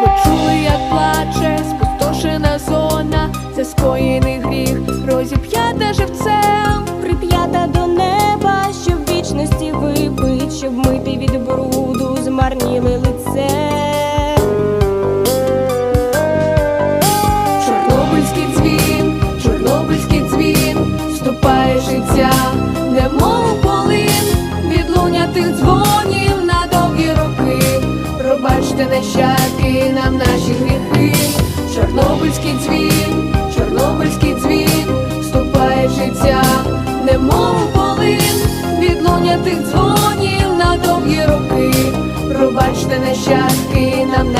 Ви чули, як плаче спустошена зона, це скоєний гріх, розіп'ята живцем. Прип'ята до неба, щоб вічності випить, щоб мити від бруду змарніли лице. Чорнобильський дзвін, чорнобильський дзвін, вступає життя, немов полин, відлуння тих дзвонів Пробачте нам наші гріхи. Чорнобильський дзвін, чорнобильський дзвін, вступає в життя, немов полин, відлуння тих дзвонів на довгі роки. Пробачте нащадки нам